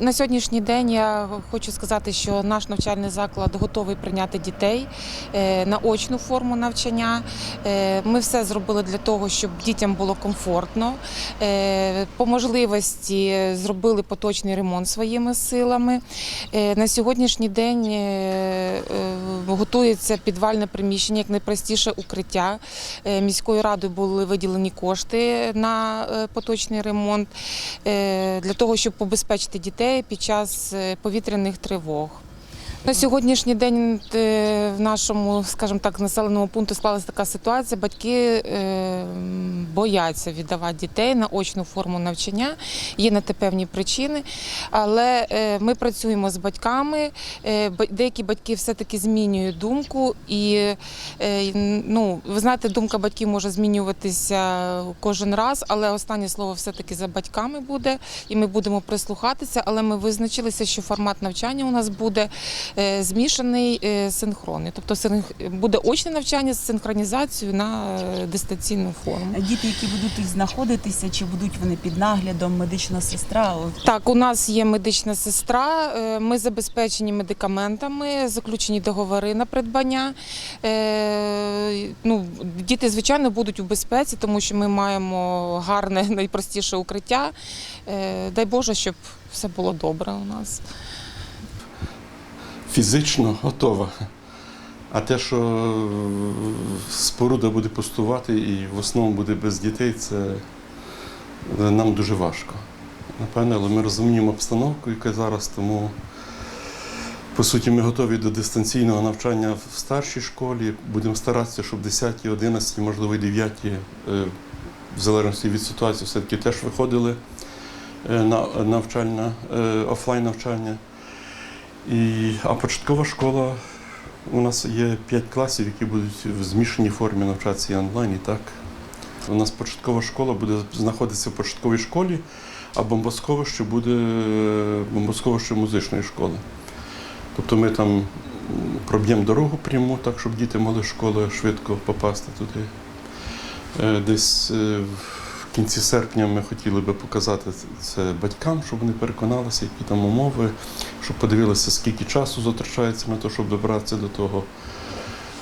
На сьогоднішній день я хочу сказати, що наш навчальний заклад готовий прийняти дітей е, на очну форму навчання. Е, Ми все зробили для того, щоб дітям було комфортно. Е, По можливості зробили поточний ремонт своїми силами. На сьогоднішній день готується підвальне приміщення, як найпростіше укриття. Е, Міською радою були виділені кошти на е, поточний ремонт е, для того, щоб побезпечити дітей під час повітряних тривог. На сьогоднішній день е, в нашому, скажімо так, населеному пункту склалася така ситуація. Батьки е, бояться віддавати дітей на очну форму навчання. Є на те певні причини. Але е, ми працюємо з батьками. Ба- Деякі батьки все-таки змінюють думку. І ну, ви знаєте, думка батьків може змінюватися кожен раз, але останнє слово все-таки за батьками буде, і ми будемо прислухатися. Але ми визначилися, що формат навчання у нас буде змішаний е, синхронний. Тобто буде очне навчання з синхронізацією на е, дистанційну форму. Діти, які будуть тут знаходитися, чи будуть вони під наглядом, медична сестра? Так, у нас є медична сестра. е, Ми забезпечені медикаментами, заключені договори на придбання. Е, Ну, діти, звичайно, будуть у безпеці, тому що ми маємо гарне, найпростіше укриття. Е, Дай Боже, щоб все було добре у нас. Фізично готова. А те, що е, споруда буде пустувати і в основному буде без дітей, це е, нам дуже важко. Напевне, але ми розуміємо обстановку, яка зараз, тому по суті ми готові до дистанційного навчання в старшій школі. Будемо старатися, щоб 10, 11, можливо, 9, е, в залежності від ситуації, все-таки теж виходили на навчання, офлайн навчання. І, а початкова школа у нас є 5 класів, які будуть в змішаній формі навчатися і онлайн, і так. У нас початкова школа буде знаходитися в початковій школі, а бомбосховище буде бомбосховище музичної школи. Тобто ми там проб'ємо дорогу пряму, так, щоб діти могли школи швидко попасти туди. Е, Десь е, в кінці серпня ми хотіли би показати це батькам, щоб вони переконалися, які там умови, щоб подивилися, скільки часу затрачається на те, щоб добратися до того.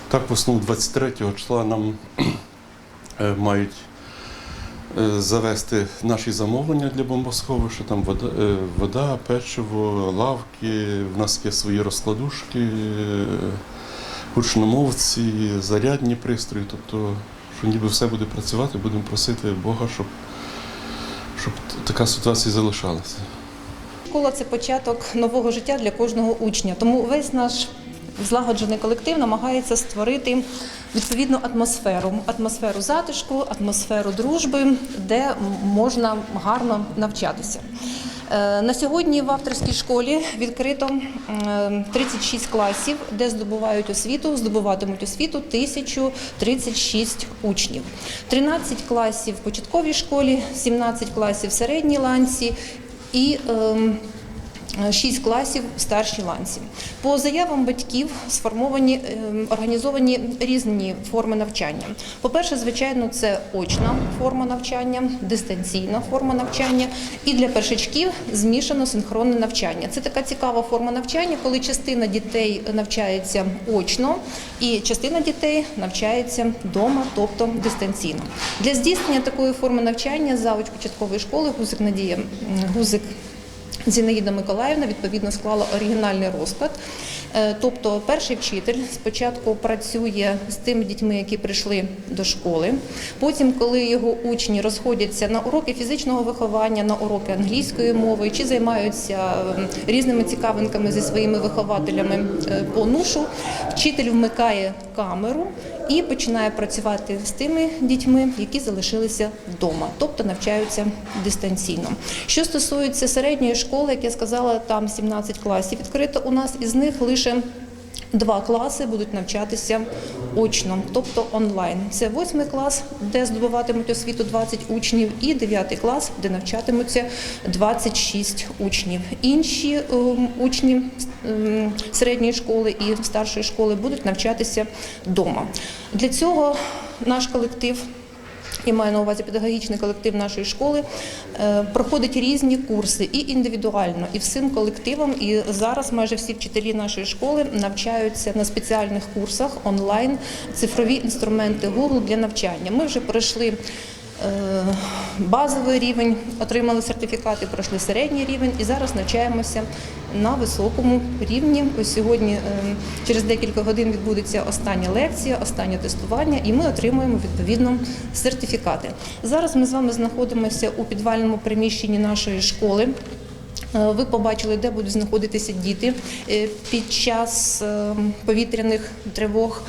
Так, в основному 23 числа нам е, мають е, завести наші замовлення для бомбосховища, там вода, е, вода, печиво, лавки, в нас є свої розкладушки, гучномовці, зарядні пристрої. Тобто, що ніби все буде працювати, будемо просити Бога, щоб, щоб така ситуація залишалася. Школа це початок нового життя для кожного учня. Тому весь наш злагоджений колектив намагається створити відповідну атмосферу, атмосферу затишку, атмосферу дружби, де можна гарно навчатися. Е, На сьогодні в авторській школі відкрито м, 36 класів, де здобувають освіту, здобуватимуть освіту 1036 учнів. 13 класів в початковій школі, 17 класів в середній ланці і ем, 6 класів в старшій ланці. По заявам батьків сформовані ем, організовані різні форми навчання. По-перше, звичайно, це очна форма навчання, дистанційна форма навчання, і для першачків змішано синхронне навчання. Це така цікава форма навчання, коли частина дітей навчається очно, і частина дітей навчається вдома, тобто дистанційно. Для здійснення такої форми навчання завуч початкової школи Гузик Надія Гузик Зінаїда Миколаївна відповідно склала оригінальний розклад. Е, Тобто перший вчитель спочатку працює з тими дітьми, які прийшли до школи. Потім, коли його учні розходяться на уроки фізичного виховання, на уроки англійської мови чи займаються ем, різними цікавинками зі своїми вихователями е, по нушу, вчитель вмикає камеру і починає працювати з тими дітьми, які залишилися вдома, тобто навчаються дистанційно. Що стосується середньої школи, як я сказала, там 17 класів відкрито у нас, із них лише Два класи будуть навчатися очно, тобто онлайн. Це восьмий клас, де здобуватимуть освіту 20 учнів, і дев'ятий клас, де навчатимуться 26 учнів. Інші ем, учні ем, середньої школи і старшої школи будуть навчатися вдома. Для цього наш колектив я маю на увазі педагогічний колектив нашої школи, е, проходить різні курси і індивідуально, і всім колективом. І зараз майже всі вчителі нашої школи навчаються на спеціальних курсах онлайн цифрові інструменти Google для навчання. Ми вже пройшли. Е, Базовий рівень отримали сертифікати, пройшли середній рівень і зараз навчаємося на високому рівні. Ось сьогодні е, через декілька годин відбудеться остання лекція, останнє тестування, і ми отримуємо відповідно сертифікати. Зараз ми з вами знаходимося у підвальному приміщенні нашої школи. Е, Ви побачили, де будуть знаходитися діти е, під час е, повітряних тривог.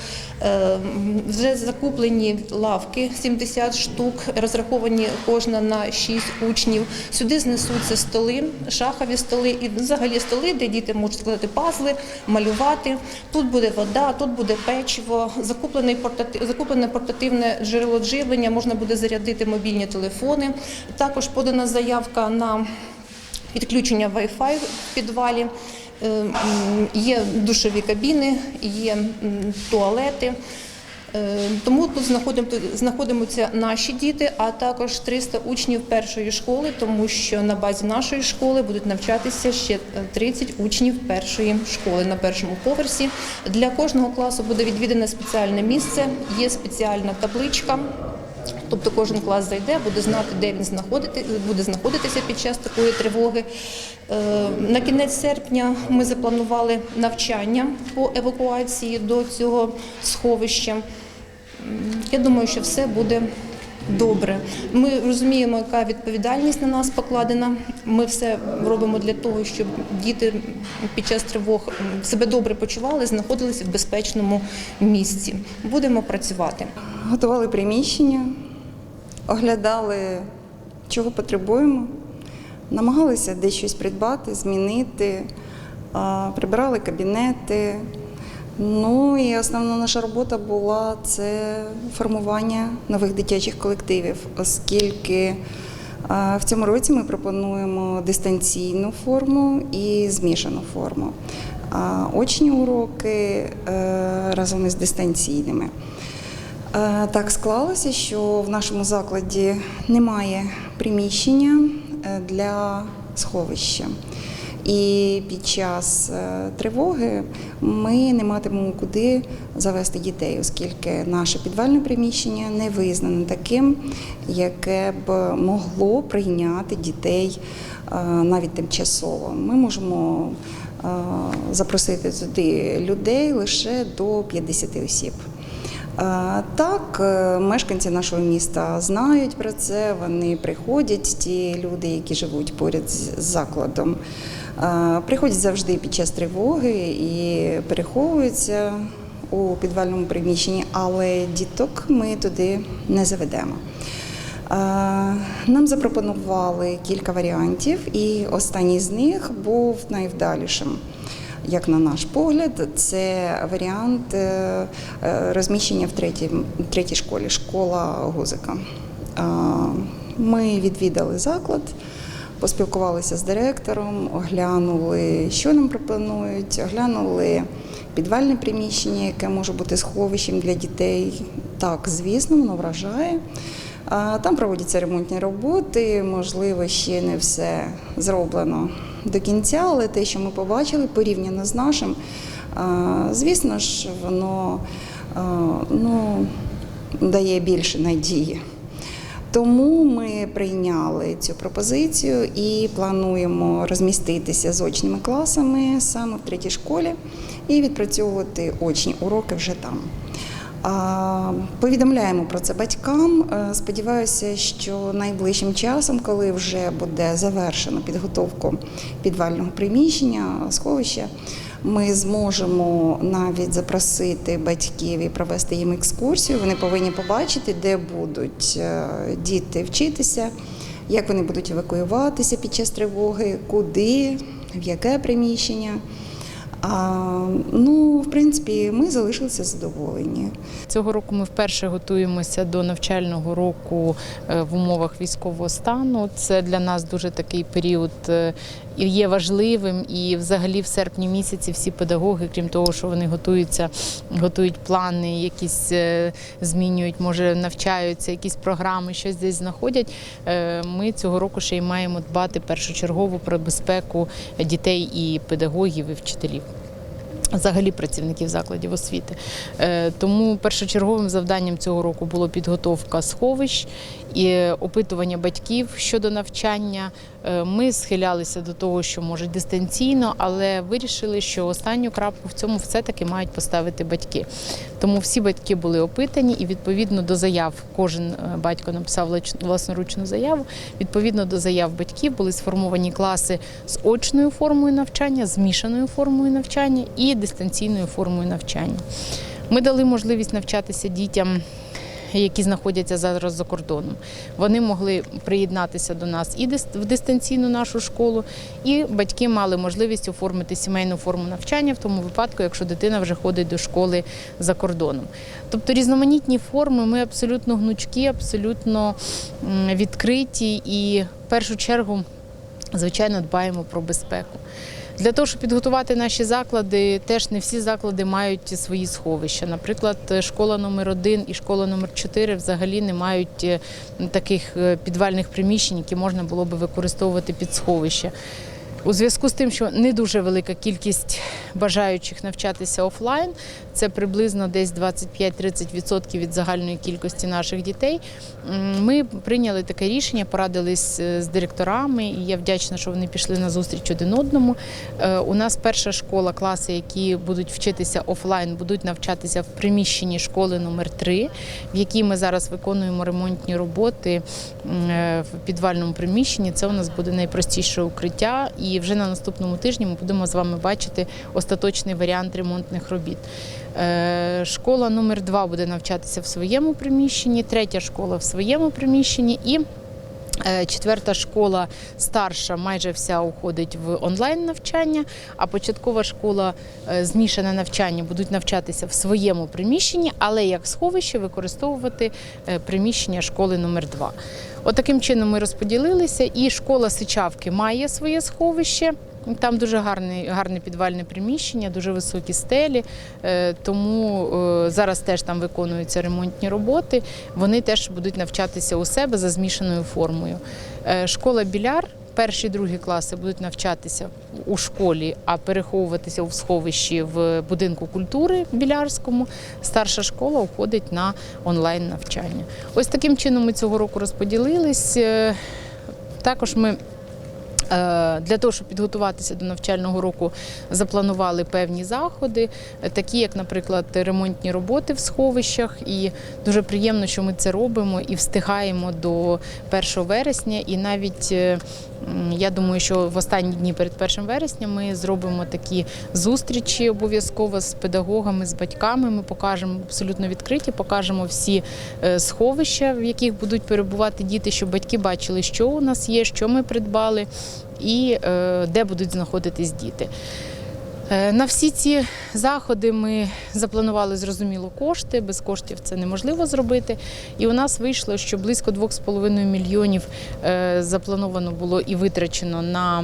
Вже закуплені лавки 70 штук, розраховані кожна на 6 учнів. Сюди знесуться столи, шахові столи і взагалі столи, де діти можуть складати пазли, малювати. Тут буде вода, тут буде печиво, закуплене портативне джерело живлення, можна буде зарядити мобільні телефони. Також подана заявка на підключення Wi-Fi в підвалі. Е, Є душові кабіни, є туалети. Е, Тому тут знаходимо- знаходимуться наші діти, а також 300 учнів першої школи, тому що на базі нашої школи будуть навчатися ще е, 30 учнів першої школи на першому поверсі. Для кожного класу буде відвідане спеціальне місце, є спеціальна табличка. Тобто кожен клас зайде, буде знати, де він знаходити, буде знаходитися під час такої тривоги. Е, На кінець серпня ми запланували навчання по евакуації до цього сховища. Я думаю, що все буде добре. Ми розуміємо, яка відповідальність на нас покладена. Ми все робимо для того, щоб діти під час тривог себе добре почували, знаходилися в безпечному місці. Будемо працювати. Готували приміщення, оглядали, чого потребуємо, намагалися десь щось придбати, змінити, прибирали кабінети. Ну і основна наша робота була це формування нових дитячих колективів, оскільки в цьому році ми пропонуємо дистанційну форму і змішану форму. А очні уроки е, разом із дистанційними. Е, Так склалося, що в нашому закладі немає приміщення е, для сховища. І під час е, тривоги ми не матимемо куди завести дітей, оскільки наше підвальне приміщення не визнане таким, яке б могло прийняти дітей навіть тимчасово. Ми можемо запросити туди людей лише до 50 осіб. Е, Так, е, мешканці нашого міста знають про це. Вони приходять, ті люди, які живуть поряд з закладом, е, приходять завжди під час тривоги і переховуються у підвальному приміщенні, але діток ми туди не заведемо. Нам запропонували кілька варіантів, і останній з них був найвдалішим. Як на наш погляд, це варіант е, е, розміщення в третій, третій школі, школа Гузика. Ми відвідали заклад, поспілкувалися з директором, оглянули, що нам пропонують, оглянули підвальне приміщення, яке може бути сховищем для дітей. Так, звісно, воно вражає. Там проводяться ремонтні роботи, можливо, ще не все зроблено до кінця, але те, що ми побачили, порівняно з нашим, звісно ж, воно ну, дає більше надії. Тому ми прийняли цю пропозицію і плануємо розміститися з очними класами саме в третій школі і відпрацьовувати очні уроки вже там. Повідомляємо про це батькам. Е, Сподіваюся, що найближчим часом, коли вже буде завершено підготовку підвального приміщення, сховища, ми зможемо навіть запросити батьків і провести їм екскурсію. Вони повинні побачити, де будуть е, діти вчитися, як вони будуть евакуюватися під час тривоги, куди, в яке приміщення. А, ну, в принципі, ми залишилися задоволені. Цього року ми вперше готуємося до навчального року е, в умовах військового стану. Це для нас дуже такий період е, і є важливим. І взагалі в серпні місяці всі педагоги, крім того, що вони готуються, готують плани, якісь е, змінюють, може навчаються, якісь програми, щось десь знаходять. Ми цього року ще й маємо дбати першочергово про безпеку дітей і педагогів, і вчителів. Взагалі працівників закладів освіти. Е, Тому першочерговим завданням цього року було підготовка сховищ і опитування батьків щодо навчання. Е, Ми схилялися до того, що може дистанційно, але вирішили, що останню крапку в цьому все-таки мають поставити батьки. Тому всі батьки були опитані, і відповідно до заяв кожен е, батько написав власноручну заяву. Відповідно до заяв батьків були сформовані класи з очною формою навчання, змішаною формою навчання і дистанційною формою навчання. Ми дали можливість навчатися дітям. Які знаходяться зараз за кордоном, вони могли приєднатися до нас і в дистанційну нашу школу, і батьки мали можливість оформити сімейну форму навчання в тому випадку, якщо дитина вже ходить до школи за кордоном. Тобто різноманітні форми, ми абсолютно гнучкі, абсолютно відкриті і в першу чергу, звичайно, дбаємо про безпеку. Для того, щоб підготувати наші заклади, теж не всі заклади мають свої сховища. Наприклад, школа номер 1 і школа номер 4 взагалі не мають е, таких е, підвальних приміщень, які можна було би використовувати під сховище. У зв'язку з тим, що не дуже велика кількість бажаючих навчатися офлайн, це приблизно десь 25-30% від загальної кількості наших дітей. Ми прийняли таке рішення, порадились е, з директорами, і я вдячна, що вони пішли на зустріч один одному. Е, У нас перша школа, класи, які будуть вчитися офлайн, будуть навчатися в приміщенні школи номер 3 в якій ми зараз виконуємо ремонтні роботи е, в підвальному приміщенні. Це у нас буде найпростіше укриття. І вже на наступному тижні ми будемо з вами бачити остаточний варіант ремонтних робіт. Е, Школа номер 2 буде навчатися в своєму приміщенні, третя школа в своєму приміщенні і. Е, Четверта школа старша майже вся уходить в онлайн навчання, а початкова школа е, змішане навчання будуть навчатися в своєму приміщенні, але як сховище використовувати е, приміщення школи номер 2 Отаким чином ми розподілилися, і школа Сичавки має своє сховище. Там дуже гарне, гарне підвальне приміщення, дуже високі стелі. е, Тому е, зараз теж там виконуються ремонтні роботи. Вони теж будуть навчатися у себе за змішаною формою. Е, Школа Біляр. Перші другі класи будуть навчатися у школі, а переховуватися у сховищі в будинку культури білярському. Старша школа уходить на онлайн навчання. Ось таким чином ми цього року розподілились. Також ми Для того, щоб підготуватися до навчального року, запланували певні заходи, е, такі як, наприклад, ремонтні роботи в сховищах. І дуже приємно, що ми це робимо і встигаємо до 1 вересня. І навіть е, я думаю, що в останні дні перед 1 вересня ми зробимо такі зустрічі обов'язково з педагогами, з батьками. Ми покажемо абсолютно відкриті, покажемо всі е, сховища, в яких будуть перебувати діти, щоб батьки бачили, що у нас є, що ми придбали і е, де будуть знаходитись діти. Е, На всі ці заходи ми запланували зрозуміло кошти. Без коштів це неможливо зробити. І у нас вийшло, що близько 2,5 мільйонів е, заплановано було і витрачено на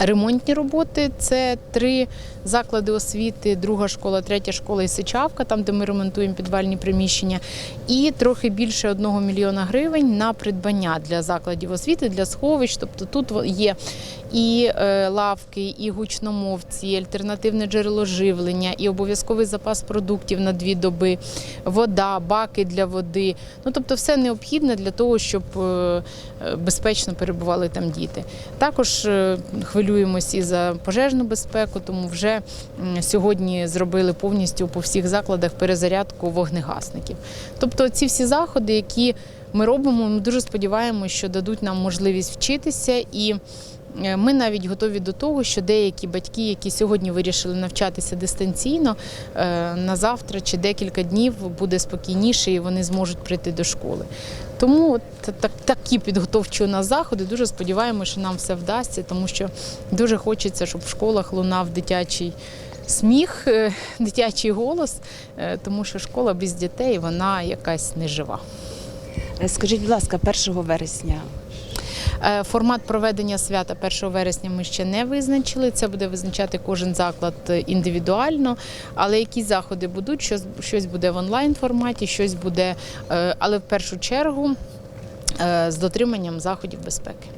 ремонтні роботи. Це три заклади освіти, друга школа, третя школа і Сичавка, там, де ми ремонтуємо підвальні приміщення, і трохи більше одного мільйона гривень на придбання для закладів освіти, для сховищ. Тобто тут є і е, лавки, і гучномовці, і альтернативне джерело живлення, і обов'язковий запас продуктів на дві доби, вода, баки для води. Ну тобто, все необхідне для того, щоб е, е, безпечно перебували там діти. Також е, хвилюємося і за пожежну безпеку, тому вже сьогодні зробили повністю по всіх закладах перезарядку вогнегасників. Тобто, ці всі заходи, які ми робимо, ми дуже сподіваємося, що дадуть нам можливість вчитися і. Е, Ми навіть готові до того, що деякі батьки, які сьогодні вирішили навчатися дистанційно, е, на завтра чи декілька днів буде спокійніше і вони зможуть прийти до школи. Тому так, такі підготовчі у нас заходи. Дуже сподіваємося, що нам все вдасться, тому що дуже хочеться, щоб в школах лунав дитячий сміх, е, дитячий голос, е, тому що школа без дітей вона якась нежива. Е, Скажіть, будь ласка, 1 вересня Формат проведення свята 1 вересня ми ще не визначили. Це буде визначати кожен заклад е, індивідуально. Але які заходи будуть, щось, буде в онлайн форматі, щось буде, е, але в першу чергу е, з дотриманням заходів безпеки.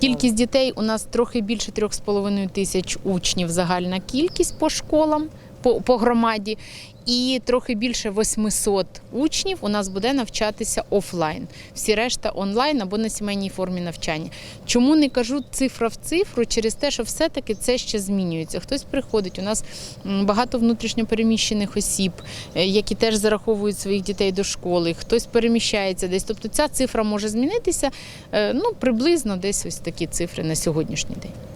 Кількість дітей у нас трохи більше 3,5 тисяч учнів, загальна кількість по школам, по, по громаді, і трохи більше 800 учнів у нас буде навчатися офлайн. Всі решта онлайн або на сімейній формі навчання. Чому не кажу цифра в цифру? Через те, що все-таки це ще змінюється. Хтось приходить. У нас багато внутрішньопереміщених осіб, е, які теж зараховують своїх дітей до школи. Хтось переміщається десь. Тобто ця цифра може змінитися. е, Ну приблизно десь ось такі цифри на сьогоднішній день.